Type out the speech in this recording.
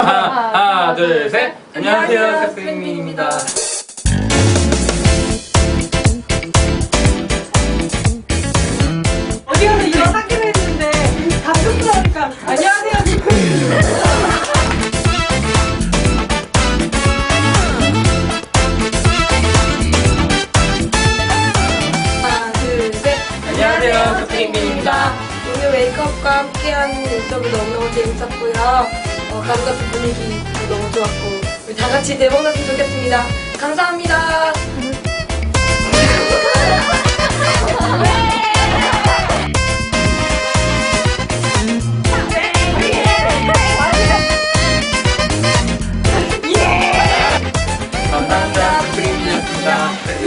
하나, 하나, 둘, 셋. 안녕하세요, 섹스민입니다. 어디 가서 이런 학교를 했는데 다 쑥스러우니까 안녕하세요. 하나, 둘, 셋. 안녕하세요, 섹스민입니다. 오늘 웨이크업과 함께한 인터뷰 너무너무 재밌었고요. 가족 같은 분위기 너무 좋았고 우리 다 같이 네 번 갔으면 좋겠습니다. 감사합니다. 감사합니다. 프린이었습니다.